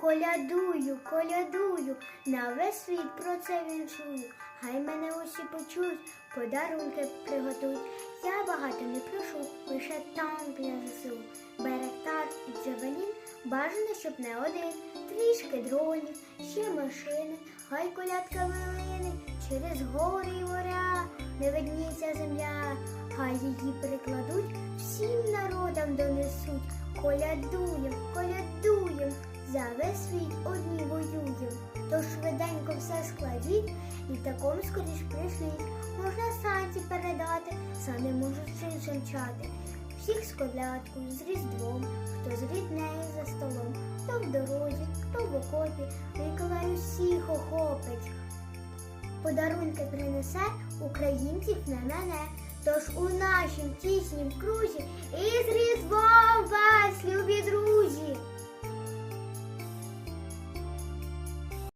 Колядую, колядую, на весь світ про це віншую. Хай мене усі почують, подарунки приготують. Я багато не прошу, лише танк для ЗСУ. Беректар і джавелін, бажано, щоб не один. Трішки дронів, ще машини, хай колядка малини, через гори й моря не видніється земля, хай її перекладуть, всім народам донесуть. Колядуєм, колядуєм, Тож швиденько все складіть, літаком скоріш прийшліть. Можна санці передати, сани можуть іншим. Всіх з колядкою, з різдвом, хто з ріднею за столом, хто в дорозі, хто в окопі, Миколай усіх охопить. Подарунки принесе українців не мене. Тож у нашім тіснім крузі і з різдвом!